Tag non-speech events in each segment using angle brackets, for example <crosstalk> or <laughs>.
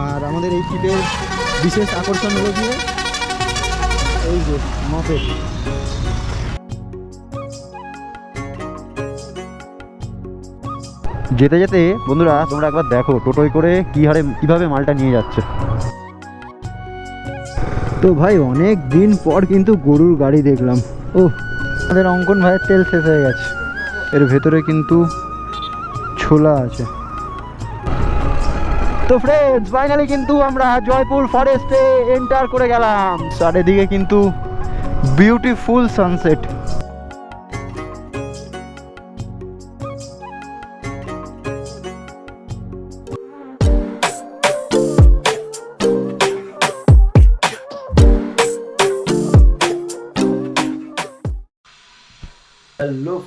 আর আমাদের এই ট্রিপের বিশেষ আকর্ষণ হলো গিয়ে এই যে মপেট যেতে যেতে, বন্ধুরা, তোমরা একবার দেখো, টোটোয় করে কি হারে, কীভাবে মালটা নিয়ে যাচ্ছে। তো ভাই, অনেক দিন পর কিন্তু গরুর গাড়ি দেখলাম। ও আমাদের অঙ্কন ভাইয়ের তেল শেষ হয়ে গেছে। এর ভেতরে কিন্তু ছোলা আছে। তো ফ্রেন্ডস ফাইনালি কিন্তু আমরা জয়পুর ফরেস্টে এন্টার করে গেলাম। চারিদিকে কিন্তু beautiful sunset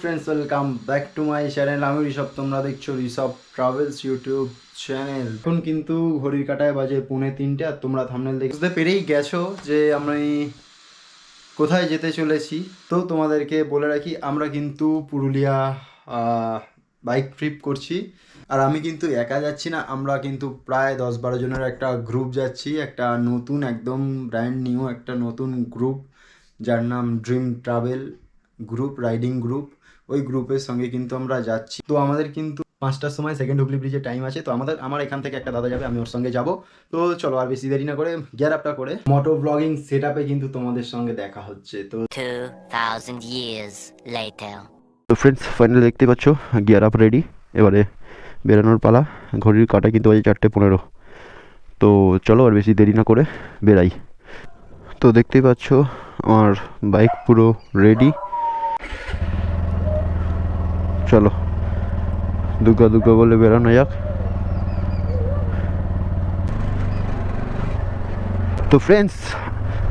friends welcome back to my channel আমি ঋষভ, তোমরা দেখছ ঋষভ ট্রাভেলস ইউটিউব চ্যানেল এখন কিন্তু ঘড়ির কাটায় বাজে পৌনে তিনটে আর তোমরা থামনেল দেখে বুঝতে পেরেই গেছো যে আমি কোথায় যেতে চলেছি। তো তোমাদেরকে বলে রাখি, আমরা কিন্তু পুরুলিয়া বাইক ট্রিপ করছি। আর আমি কিন্তু একা যাচ্ছি না, আমরা কিন্তু প্রায় দশ বারো জনের একটা গ্রুপ যাচ্ছি, একটা নতুন, একদম ব্র্যান্ড নিউ একটা নতুন গ্রুপ যার নাম dream travel group riding group ওই গ্রুপের সঙ্গে কিন্তু আমরা যাচ্ছি। তো আমাদের কিন্তু পাঁচটার সময় সেকেন্ড হুগলি ব্রিজের টাইম আছে। তো আমাদের আমার এখান থেকে একটা দাদা যাবে আমি ওর সঙ্গে যাব। তো চলো আর বেশি দেরি না করে গিয়ার আপটা করে মোটো ব্লগিং সেট আপে কিন্তু তোমাদের সঙ্গে দেখা হচ্ছে। তো 2,000 তো ফ্রেন্ডস ফাইনালি দেখতে পাচ্ছ গিয়ার আপ রেডি এবারে বেরানোর পালা ঘড়ির কাটা কিন্তু বাজে চারটে পনেরো। তো চলো আর বেশি দেরি না করে বেরাই। তো দেখতেই পাচ্ছ আমার বাইক পুরো রেডি চলো। দুর্গা দুর্গা বলে বেরানো যাক। তো ফ্রেন্ডস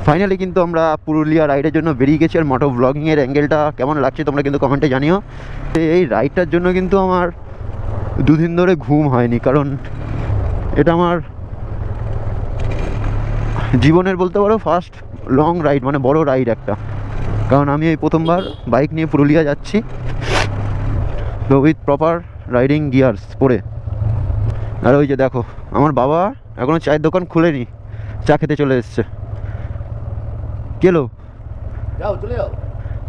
ফাইনালি কিন্তু আমরা পুরুলিয়া রাইডের জন্য বেরিয়ে গেছি আর মোটো ব্লগিংয়ের অ্যাঙ্গেলটা কেমন লাগছে তোমরা কিন্তু কমেন্টে জানিও। এই রাইডটার জন্য কিন্তু আমার দুদিন ধরে ঘুম হয়নি কারণ এটা আমার জীবনের বলতে পারো ফার্স্ট লং রাইড মানে বড় রাইড একটা। কারণ আমি এই প্রথমবার বাইক নিয়ে পুরুলিয়া যাচ্ছি। তো উইথ প্রপার রাইডিং গিয়ার্স পরে। আর ওই যে দেখো আমার বাবা এখনও চায়ের দোকান খুলেনি চা খেতে চলে এসছে। কেলো যাও চলে যাও।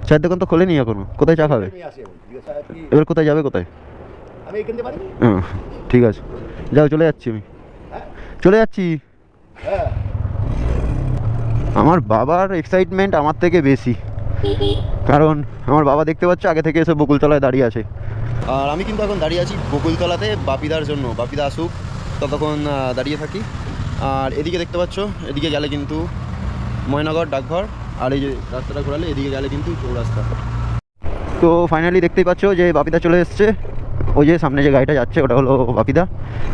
চায়ের দোকান তো খোলেনি এখনও কোথায় চা খাবে? এবার কোথায় যাবে কোথায়? হ্যাঁ ঠিক আছে। যাও চলে যাচ্ছি আমি। হ্যাঁ? চলে যাচ্ছি। হ্যাঁ। আমার বাবার এক্সাইটমেন্ট আমার থেকে বেশি। কারণ আমার বাবা দেখতে পাচ্ছ আগে থেকে এসে বকুলতলায় দাঁড়িয়ে আছে। আর আমি কিন্তু এখন দাঁড়িয়ে আছি বকুলতলাতে বাপিদার জন্য বাপিদা আসুক ততক্ষণ দাঁড়িয়ে থাকি। আর এদিকে দেখতে পাচ্ছ এদিকে গেলে কিন্তু ময়নাগর ডাকঘর আর এই যে রাস্তাটা ঘোরালে এদিকে গেলে কিন্তু চৌরাস্তা। তো ফাইনালি দেখতেই পাচ্ছ যে বাপিদা চলে এসছে। ওই যে সামনে যে গাড়িটা যাচ্ছে ওটা হলো বাপিদা।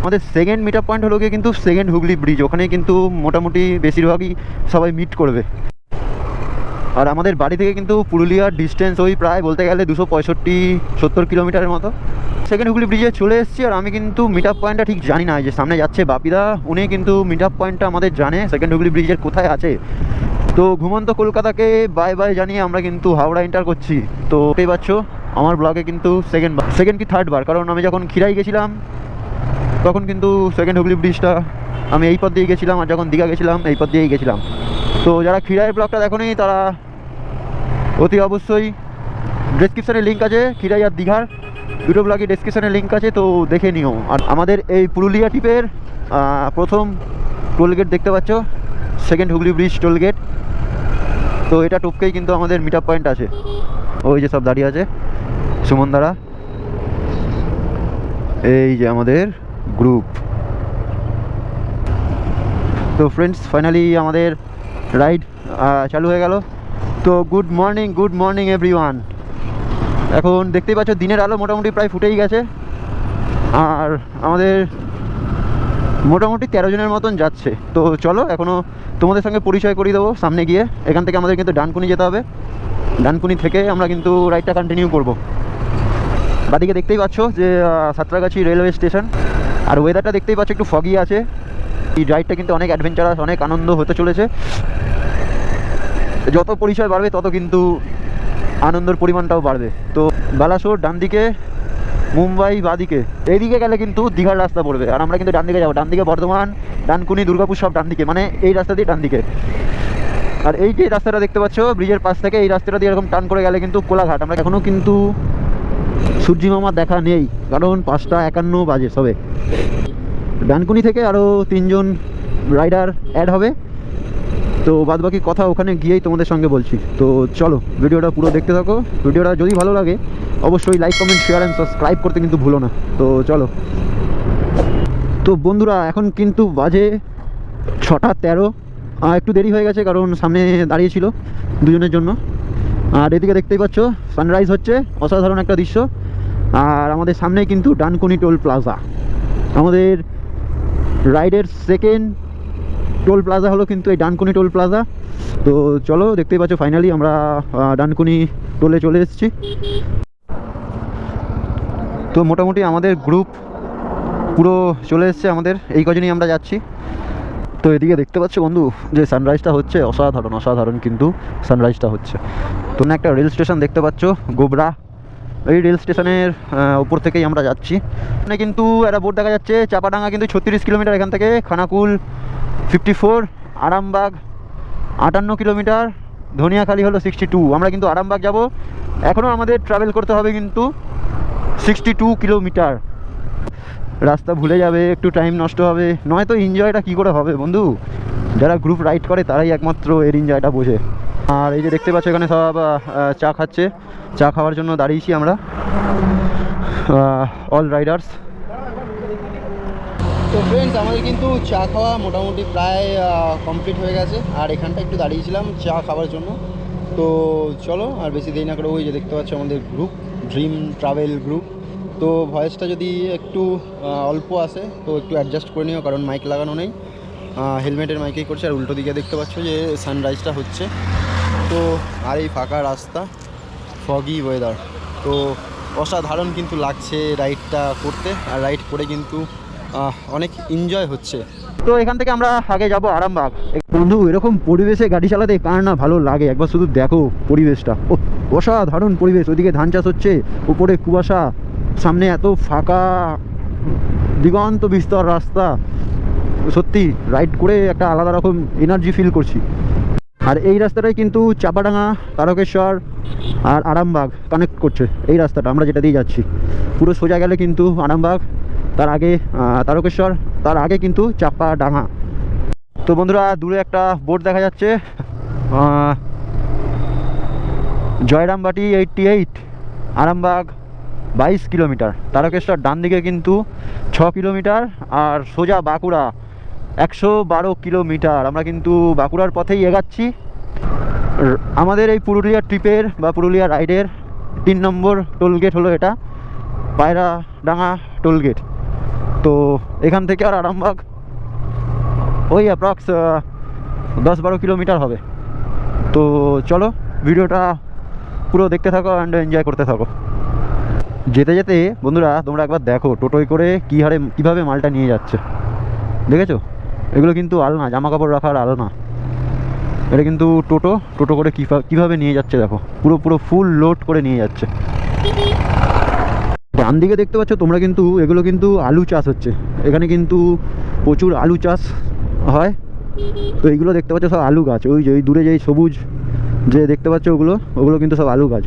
আমাদের সেকেন্ড মিট আপ পয়েন্ট হলো গিয়ে কিন্তু সেকেন্ড হুগলি ব্রিজ ওখানে কিন্তু মোটামুটি বেশিরভাগই সবাই মিট করবে। আর আমাদের বাড়ি থেকে কিন্তু পুরুলিয়ার ডিস্টেন্স ওই প্রায় বলতে গেলে দুশো পঁয়ষট্টি, সত্তর কিলোমিটারের মতো। সেকেন্ড হুগলি ব্রিজে চলে এসেছি আর আমি কিন্তু মিট আপ পয়েন্টটা ঠিক জানি না যে সামনে যাচ্ছে বাপিদা, উনি কিন্তু মিট আপ পয়েন্টটা আমাদের জানে সেকেন্ড হুগলি ব্রিজের কোথায় আছে। তো ঘুমন্ত কলকাতাকে বাই বাই জানিয়ে আমরা কিন্তু হাওড়া এন্টার করছি। তো এই পাচ্ছ, আমার ব্লগে কিন্তু সেকেন্ড বার সেকেন্ড কি থার্ড বার? কারণ আমি যখন খিরাই গেছিলাম, তখন কিন্তু সেকেন্ড হুগলি ব্রিজটা আমি এই পথ দিয়ে গেছিলাম আর যখন দীঘা গেছিলাম, এই পথ দিয়েই গেছিলাম। তো যারা খিরাইয়ের ব্লগটা দেখোনি, তারা অতি অবশ্যই ডেসক্রিপশানে লিঙ্ক আছে, খিরাই আর দীঘার। দুটো ব্লগে ডেসক্রিপশানে লিঙ্ক আছে, তো দেখে নিও। আর আমাদের এই পুরুলিয়া টিপের প্রথম টোলগেট দেখতে পাচ্ছ সেকেন্ড হুগলি ব্রিজ টোলগেট তো এটা টপকেই কিন্তু আমাদের মিট পয়েন্ট আছে। ওই যে সব দাঁড়িয়ে আছে, সুমন দ্বারা এই যে আমাদের গ্রুপ তো ফ্রেন্ডস ফাইনালি আমাদের রাইড চালু হয়ে গেল। তো good morning good morning everyone এখন দেখতেই পাচ্ছ, দিনের আলো মোটামুটি প্রায় ফুটেই গেছে। আর আমাদের মোটামুটি তেরো জনের মতন যাচ্ছে। তো চলো এখনও তোমাদের সঙ্গে পরিচয় করিয়ে দেবো সামনে গিয়ে। এখান থেকে আমাদের কিন্তু ডানকুনি যেতে হবে। ডানকুনি থেকে আমরা কিন্তু রাইডটা কন্টিনিউ করব। বাদিকে দেখতেই পাচ্ছ যে সাঁতরাগাছি রেলওয়ে স্টেশন আর ওয়েদারটা দেখতেই পাচ্ছ একটু ফগি আছে। এই রাইডটা কিন্তু অনেক অ্যাডভেঞ্চারাস অনেক আনন্দ হতে চলেছে। যত পরিচয় বাড়বে, তত কিন্তু আনন্দের পরিমাণটাও বাড়বে। তো বালাসোর ডান দিকে, মুম্বাই বাদিকে এইদিকে গেলে কিন্তু দীঘার রাস্তা পড়বে। আর আমরা কিন্তু ডান দিকে যাব। ডান দিকে বর্ধমান ডানকুনি দুর্গাপুর সব ডান দিকে। মানে এই রাস্তা দিয়ে ডান দিকে। আর এই যে রাস্তাটা দেখতে পাচ্ছ, ব্রিজের পাশ থেকে এই রাস্তাটা দিয়ে এরকম টান করে গেলে কিন্তু কোলাঘাট। আমরা এখনও কিন্তু সূর্যি মামার দেখা নেই। কারণ পাঁচটা একান্ন বাজে সবে। ডানকুনি থেকে আরও তিনজন রাইডার অ্যাড হবে। তো বাদ বাকি কথা ওখানে গিয়েই তোমাদের সঙ্গে বলছি। তো চলো, ভিডিওটা পুরো দেখতে থাকো। ভিডিওটা যদি ভালো লাগে, অবশ্যই like comment share and subscribe করতে কিন্তু ভুলো না। তো চলো। তো বন্ধুরা, এখন কিন্তু বাজে ছটা তেরো। একটু দেরি হয়ে গেছে কারণ সামনে দাঁড়িয়েছিল দুজনের জন্য। আর এদিকে দেখতেই পাচ্ছ সানরাইজ হচ্ছে, অসাধারণ একটা দৃশ্য। আর আমাদের সামনেই কিন্তু ডানকুনি টোল প্লাজা। আমাদের রাইডের সেকেন্ড টোল প্লাজা হলো কিন্তু এই ডানকুনি টোল প্লাজা। তো চলো, দেখতেই পাচ্ছ ফাইনালি আমরা ডানকুনি টোলে চলে এসেছি। তো মোটামুটি আমাদের গ্রুপ পুরো চলে এসছে আমাদের। এই কজনই আমরা যাচ্ছি। তো এদিকে দেখতে পাচ্ছ বন্ধু, যে সানরাইজটা হচ্ছে, অসাধারণ অসাধারণ কিন্তু সানরাইজটা হচ্ছে। তো একটা রেল স্টেশন দেখতে পাচ্ছ, গোবরা। এই রেল স্টেশনের উপর থেকেই আমরা যাচ্ছি। এখানে কিন্তু একটা বোর্ড দেখা যাচ্ছে, চাপাডাঙ্গা কিন্তু ছত্রিশ কিলোমিটার এখান থেকে, খানাকুল ফিফটি ফোর আরামবাগ আটান্ন কিলোমিটার, ধনিয়াখালি হলো সিক্সটি টু আমরা কিন্তু আরামবাগ যাব। এখনও আমাদের ট্রাভেল করতে হবে কিন্তু সিক্সটি টু কিলোমিটার। রাস্তা ভুলে যাবে, একটু টাইম নষ্ট হবে। নয়তো এনজয়টা কী করে হবে বন্ধু? যারা গ্রুপ রাইড করে তারাই একমাত্র এর এনজয়টা বোঝে। আর এই যে দেখতে পাচ্ছ এখানে সব চা খাচ্ছে। চা খাওয়ার জন্য দাঁড়িয়েছি আমরা। অল রাইডার্স তো ফ্রেন্ডস আমাদের কিন্তু চা খাওয়া মোটামুটি প্রায় কমপ্লিট হয়ে গেছে। আর এখানটা একটু দাঁড়িয়েছিলাম চা খাওয়ার জন্য। তো চলো, আর বেশি দেরি না করে ওই যে দেখতে পাচ্ছ আমাদের গ্রুপ ড্রিম ট্রাভেল গ্রুপ তো ভয়েসটা যদি একটু অল্প আসে, তো একটু অ্যাডজাস্ট করে নিও, কারণ মাইক লাগানো নেই। হেলমেটের মাইকেই করছে, আর উল্টো দিকে দেখতে পাচ্ছ যে সানরাইজটা হচ্ছে। তো আর এই ফাঁকা রাস্তা ফগি ওয়েদার তো অসাধারণ কিন্তু লাগছে রাইডটা করতে, আর রাইড করে কিন্তু অনেক এনজয় হচ্ছে। তো এখান থেকে আমরা আগে যাব আরামবাগ। বন্ধু, এরকম পরিবেশে গাড়ি চালাতে কার না ভালো লাগে? একবার শুধু দেখো পরিবেশটা। ও অসাধারণ পরিবেশ। ওদিকে ধান চাষ হচ্ছে, উপরে কুয়াশা, সামনে এত ফাঁকা, দিগন্ত বিস্তর রাস্তা। সত্যি রাইড করে একটা আলাদা রকম এনার্জি ফিল করছি। আর এই রাস্তাটাই কিন্তু চাপাডাঙ্গা, তারকেশ্বর আর আরামবাগ কানেক্ট করছে। এই রাস্তাটা আমরা যেটা দিয়ে যাচ্ছি। পুরো সোজা গেলে কিন্তু আরামবাগ, তার আগে তারকেশ্বর, তার আগে কিন্তু চাপাডাঙ্গা। তো বন্ধুরা, দূরে একটা বোর্ড দেখা যাচ্ছে। জয়রামবাটি এইটটি এইট আরামবাগ বাইশ কিলোমিটার। তারকেশ্বর ডান দিকে কিন্তু ছ কিলোমিটার আর সোজা বাঁকুড়া একশো বারো কিলোমিটার। আমরা কিন্তু বাঁকুড়ার পথেই এগাচ্ছি। আমাদের এই পুরুলিয়া ট্রিপের বা পুরুলিয়া রাইডের তিন নম্বর টোল গেট হলো এটা পায়রা ডাঙা টোল গেট। তো এখান থেকে আর আরামবাগ ওই অ্যাপ্রক্স দশ বারো কিলোমিটার হবে। তো চলো, ভিডিওটা পুরো দেখতে থাকো অ্যান্ড এনজয় করতে থাকো। যেতে যেতে বন্ধুরা, তোমরা একবার দেখো টোটোয় করে কী হারে, কীভাবে মালটা নিয়ে যাচ্ছে। দেখেছ? এগুলো কিন্তু আলনা জামা কাপড় রাখার আলনা। এটা কিন্তু টোটো টোটো করে কীভাবে নিয়ে যাচ্ছে দেখো? পুরো পুরো ফুল লোড করে নিয়ে যাচ্ছে। ডান দিকে দেখতে পাচ্ছ তোমরা কিন্তু, এগুলো কিন্তু আলু চাষ হচ্ছে। এখানে কিন্তু প্রচুর আলু চাষ হয়। তো এইগুলো দেখতে পাচ্ছ সব আলু গাছ। ওই যে ওই দূরে যেই সবুজ যে দেখতে পাচ্ছ ওগুলো ওগুলো কিন্তু সব আলু গাছ।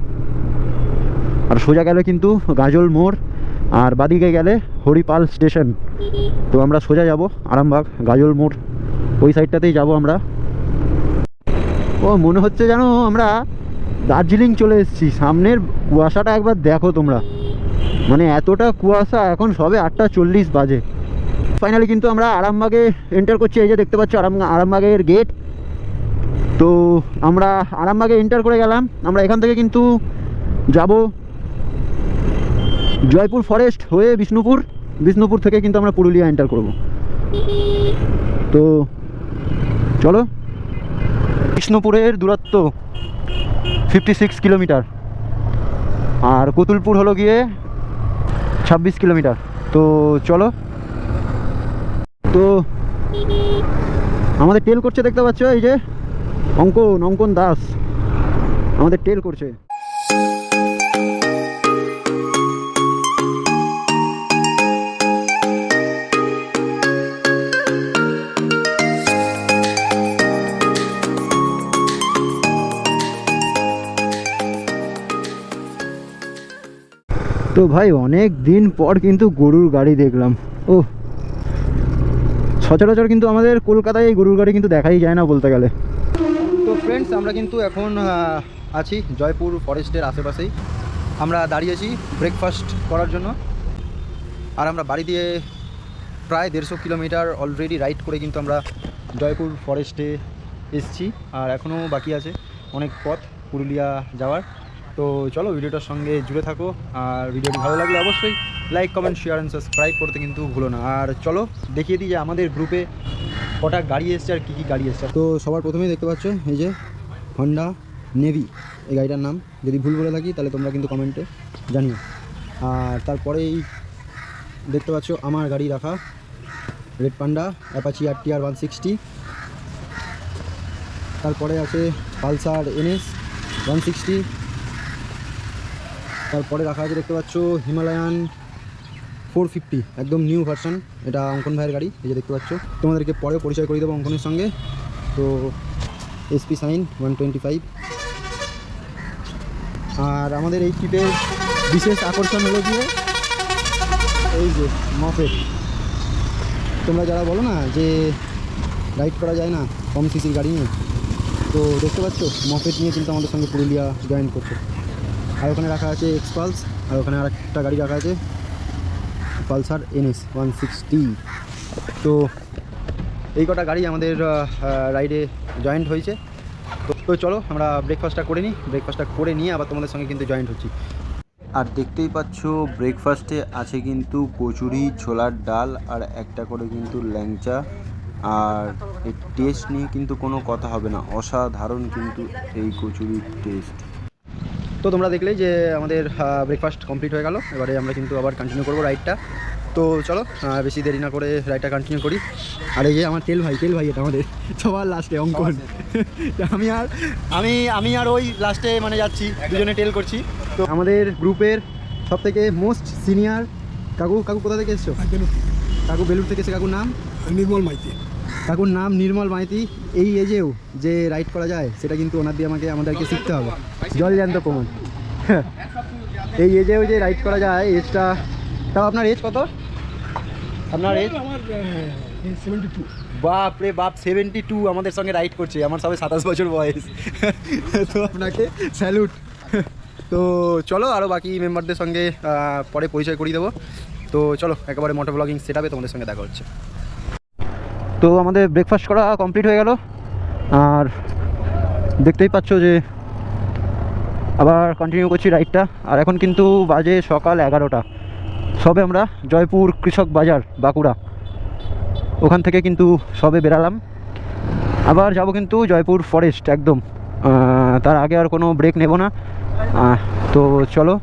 আর সোজা গেলে কিন্তু গাজল মোড়। আর বাদিকে গেলে হরিপাল স্টেশন। তো আমরা সোজা যাব আরামবাগ, গাজল মোড়। ওই সাইডটাতেই যাব আমরা। ও, মনে হচ্ছে যেন আমরা দার্জিলিং চলে এসেছি। সামনের কুয়াশাটা একবার দেখো তোমরা। মানে এতটা কুয়াশা, এখন সবে আটটা চল্লিশ বাজে। ফাইনালি কিন্তু আমরা আরামবাগে এন্টার করছি। এই যে দেখতে পাচ্ছ আরাম, আরামবাগের গেট তো আমরা আরামবাগে এন্টার করে গেলাম। আমরা এখান থেকে কিন্তু যাব জয়পুর ফরেস্ট হয়ে বিষ্ণুপুর বিষ্ণুপুর থেকে কিন্তু আমরা পুরুলিয়া এন্টার করব। তো চলো, বিষ্ণুপুরের দূরত্ব ফিফটি সিক্স কিলোমিটার, আর কতুলপুর হলো গিয়ে ছাব্বিশ কিলোমিটার। তো চলো, তো আমাদের টেল করছে দেখতে পাচ্ছ, এই যে অঙ্কন অঙ্কন দাস, আমাদের টেল করছে। তো ভাই, অনেক দিন পর কিন্তু গরুর গাড়ি দেখলাম। ও সচরাচর কিন্তু আমাদের কলকাতায় এই গরুর গাড়ি কিন্তু দেখাই যায় না বলতে গেলে। তো ফ্রেন্ডস আমরা কিন্তু এখন আছি জয়পুর ফরেস্টের আশেপাশেই। আমরা দাঁড়িয়েছি ব্রেকফাস্ট করার জন্য। আর আমরা বাড়ি দিয়ে প্রায় দেড়শো কিলোমিটার অলরেডি রাইড করে কিন্তু আমরা জয়পুর ফরেস্টে এসছি। আর এখনও বাকি আছে অনেক পথ পুরুলিয়া যাওয়ার। তো চলো ভিডিওটার সঙ্গে জুড়ে থাকো, আর ভিডিওটি ভালো লাগলে অবশ্যই like comment share and subscribe করতে কিন্তু ভুলো না। আর চলো দেখিয়ে দিই যে আমাদের গ্রুপে কটা গাড়ি এসছে আর কী কী গাড়ি এসছে। তো সবার প্রথমেই দেখতে পাচ্ছ, এই যে হন্ডা নেভি এই গাড়িটার নাম। যদি ভুল বলে থাকি, তাহলে তোমরা কিন্তু কমেন্টে জানিও। আর তারপরেই দেখতে পাচ্ছ আমার গাড়ি রাখা red panda Apache R T R one sixty তারপরে আছে পালসার এনএস ওয়ান সিক্সটি তারপরে রাখা আছে দেখতে পাচ্ছ হিমালয়ান ফোর ফিফটি, একদম নিউ ভার্সন। এটা অঙ্কন ভাইয়ের গাড়ি, এই যে দেখতে পাচ্ছ। তোমাদেরকে পরে পরিচয় করে দেবো অঙ্কনের সঙ্গে। তো SP Shine one twenty five. আর আমাদের এই ট্রিপের বিশেষ আকর্ষণ হলো গিয়ে এই যে মফেট তোমরা যারা বলো না যে রাইড করা যায় না কম সিসির গাড়ি নিয়ে, তো দেখতে পাচ্ছ মফেট নিয়ে কিন্তু আমাদের সঙ্গে পুরুলিয়া জয়েন করছে। আর ওখানে রাখা আছে এক্সপালস আর ওখানে আর একটা গাড়ি রাখা আছে পালসার এনএস ওয়ান সিক্সটি তো এই কটা গাড়ি আমাদের রাইডে জয়েন্ট হয়েছে। তো চলো, আমরা ব্রেকফাস্টটা করে নিই। ব্রেকফাস্টটা করে নিয়ে আবার তোমাদের সঙ্গে কিন্তু জয়েন্ট হচ্ছি। আর দেখতেই পাচ্ছ ব্রেকফাস্টে আছে কিন্তু কচুরি, ছোলার ডাল আর একটা করে কিন্তু ল্যাংচা। আর এই টেস্ট নিয়ে কিন্তু কোনো কথা হবে না। অসাধারণ কিন্তু এই কচুরির টেস্ট তো তোমরা দেখলেই যে আমাদের ব্রেকফাস্ট কমপ্লিট হয়ে গেল। এবারে আমরা কিন্তু আবার কন্টিনিউ করব রাইডটা তো চলো বেশি দেরি না করে রাইডটা কন্টিনিউ করি। আর এই যে আমার তেল ভাই তেল ভাই এটা আমাদের সবার লাস্টে অঙ্কন। <laughs> আমি আর আমি আমি আর ওই লাস্টে মানে যাচ্ছি দুজনে টেল করছি। তো আমাদের গ্রুপের সব থেকে মোস্ট সিনিয়র কাকু কাকু কোথা থেকে এসছো? কাকু বেলুর থেকে এসে কাকুর নাম? নির্মল মাইতি। কাকুর নাম নির্মল মাইতি। এই এজেও যে রাইড করা যায়, সেটা কিন্তু ওনার দিয়ে আমাকে আমাদেরকে শিখতে হবে। জল জ্যান্ত প্রমাণ <laughs> এই এজেও যে রাইড করা যায় এজটা তাও আপনার এজ কত? আপনার এজ বাপ রে বাপ সেভেন্টি টু আমাদের সঙ্গে রাইড করছে, আমার সবে সাতাশ বছর বয়স। <laughs> তো আপনাকে স্যালুট <laughs> তো চলো আরও বাকি মেম্বারদের সঙ্গে পরে পরিচয় করিয়ে দেবো। তো চলো, একেবারে মোটর ব্লগিং সেট তোমাদের সঙ্গে দেখা হচ্ছে। তো আমাদের ব্রেকফাস্ট করা কমপ্লিট হয়ে গেল। আর দেখতেই পাচ্ছ যে আবার কন্টিনিউ করছি রাইডটা আর এখন কিন্তু বাজে সকাল এগারোটা। সবে আমরা জয়পুর কৃষক বাজার, বাঁকুড়া। ওখান থেকে কিন্তু সবে বেরালাম। আবার যাব কিন্তু জয়পুর ফরেস্ট একদম। তার আগে আর কোনো ব্রেক নেব না। তো চলো।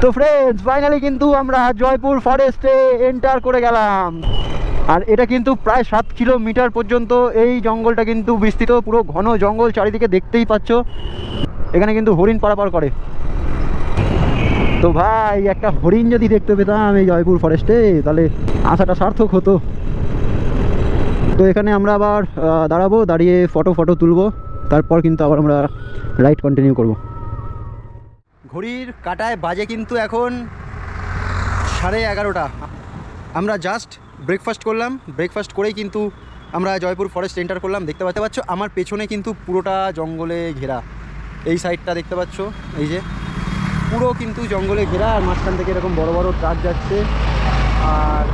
তো ফ্রেন্ডস ফাইনালি কিন্তু আমরা জয়পুর ফরেস্টে এন্টার করে গেলাম। আর এটা কিন্তু প্রায় সাত কিলোমিটার পর্যন্ত এই জঙ্গলটা কিন্তু বিস্তৃত, পুরো ঘন জঙ্গল চারিদিকে দেখতেই পাচ্ছ। এখানে কিন্তু হরিণ পারাপার করে। তো ভাই, একটা হরিণ যদি দেখতে পেতাম এই জয়পুর ফরেস্টে তাহলে আশাটা সার্থক হতো। তো এখানে আমরা আবার দাঁড়াবো, দাঁড়িয়ে ফটো ফটো তুলবো। তারপর কিন্তু আবার আমরা রাইড কন্টিনিউ করব। ঘড়ির কাটায় বাজে কিন্তু এখন সাড়ে এগারোটা। আমরা জাস্ট ব্রেকফাস্ট করলাম। ব্রেকফাস্ট করেই কিন্তু আমরা জয়পুর ফরেস্ট এন্টার করলাম। দেখতে পাচ্তে পাচ্ছ আমার পেছনে কিন্তু পুরোটা জঙ্গলে ঘেরা। এই সাইডটা দেখতে পাচ্ছ এই যে। পুরো কিন্তু জঙ্গলে ঘেরা আর মাঝখান থেকে এরকম বড় বড় ট্রাক যাচ্ছে। আর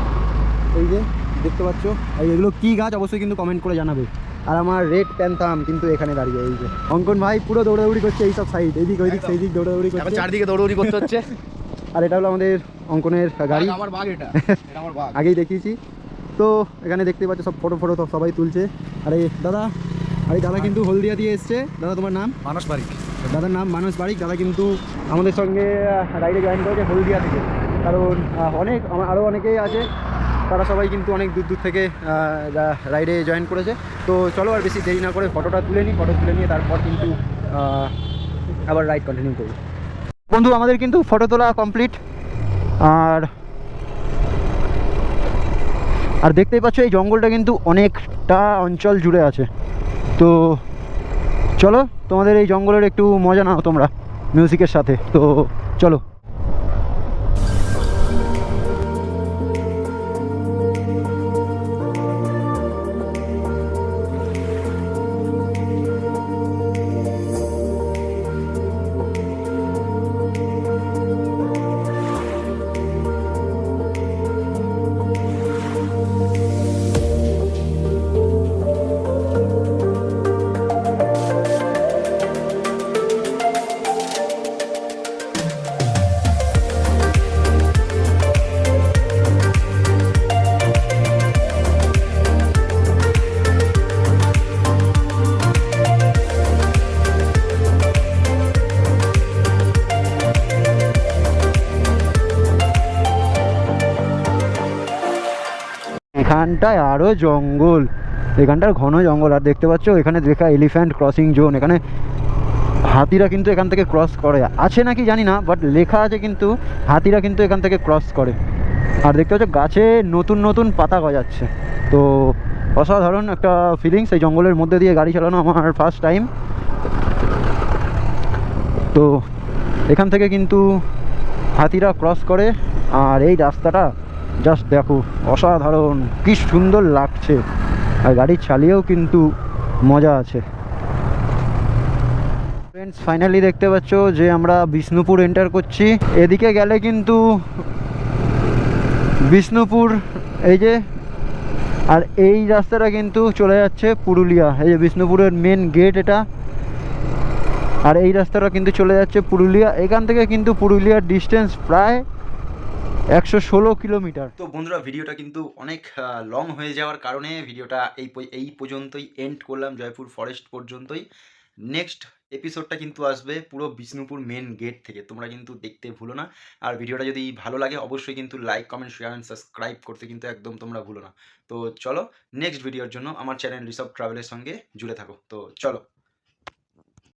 এই যে দেখতে পাচ্ছ এই এগুলো কী গাছ অবশ্যই কিন্তু কমেন্ট করে জানাবে। আর আমার রেড প্যান্থাম কিন্তু এখানে দাঁড়িয়ে এই যে। অঙ্কন ভাই পুরো দৌড়াদৌড়ি করছে এইসব সাইড এদিক ওইদিক সেই দিক দৌড়াদৌড়ি করছে। চারদিকে দৌড়দৌড়ি করতে হচ্ছে। <laughs> আর এটা হলো আমাদের অঙ্কনের গাড়ি। আমার বাঘ এটা। <laughs> এটা আমার বাঘ। আগেই দেখিয়েছি। তো এখানে দেখতে পাচ্ছ সব ফটো ফটো সবাই তুলছে। আরে দাদা আরে দাদা কিন্তু হলদিয়া দিয়ে এসছে। দাদা তোমার নাম? মানস বাড়ি দাদার নাম মানস বারিক। দাদা কিন্তু আমাদের সঙ্গে রাইডে জয়েন করেছে হলদিয়া থেকে। কারণ অনেক আমার আরও অনেকেই আছে। তারা সবাই কিন্তু অনেক দূর দূর থেকে রাইডে জয়েন করেছে। তো চলো আর বেশি দেরি না করে ফটোটা তুলে নিই। ফটো তুলে নিয়ে তারপর কিন্তু আবার রাইড কন্টিনিউ করব বন্ধু, আমাদের কিন্তু ফটো তোলা কমপ্লিট আর আর দেখতেই পাচ্ছ, এই জঙ্গলটা কিন্তু অনেকটা অঞ্চল জুড়ে আছে। তো, চলো, তোমাদের এই জঙ্গলের একটু মজা নাও তোমরা, মিউজিকের সাথে। তো, চলো। এখানটায় আরও জঙ্গল। এখানটার ঘন জঙ্গল, আর দেখতে পাচ্ছ এখানে লেখা এলিফ্যান্ট ক্রসিং জোন এখানে হাতিরা কিন্তু এখান থেকে ক্রস করে। আছে নাকি জানি না বাট লেখা আছে কিন্তু হাতিরা কিন্তু এখান থেকে ক্রস করে। আর দেখতে পাচ্ছ গাছে নতুন নতুন পাতা গজাচ্ছে। তো অসাধারণ একটা ফিলিংস এই জঙ্গলের মধ্যে দিয়ে গাড়ি চালানো আমার ফার্স্ট টাইম তো এখান থেকে কিন্তু হাতিরা ক্রস করে। আর এই রাস্তাটা জাস্ট দেখো, অসাধারণ, কি সুন্দর লাগছে। আর গাড়ি চালিয়েও কিন্তু মজা আছে। ফ্রেন্ডস ফাইনালি দেখতে পাচ্ছ যে আমরা বিষ্ণুপুর এন্টার করছি। এদিকে গেলে কিন্তু বিষ্ণুপুর, এই যে, আর এই রাস্তাটা কিন্তু চলে যাচ্ছে পুরুলিয়া। এই যে বিষ্ণুপুরের মেন গেট এটা। আর এই রাস্তাটা কিন্তু চলে যাচ্ছে পুরুলিয়া। এখান থেকে কিন্তু পুরুলিয়ার ডিস্টেন্স প্রায় একশো ষোলো কিলোমিটার। তো বন্ধুরা, ভিডিওটা কিন্তু অনেক লং হয়ে যাওয়ার কারণে ভিডিওটা এই এই পর্যন্তই এন্ড করলাম, জয়পুর ফরেস্ট পর্যন্তই। নেক্সট এপিসোডটা কিন্তু আসবে পুরো বিষ্ণুপুর মেন গেট থেকে, তোমরা কিন্তু দেখতে ভুলো না। আর ভিডিওটা যদি ভালো লাগে, অবশ্যই কিন্তু like comment share and subscribe করতে কিন্তু একদম তোমরা ভুলো না। তো চলো নেক্সট ভিডিওর জন্য আমার চ্যানেল রিসব ট্রাভেলের সঙ্গে জুড়ে থাকো। তো চলো।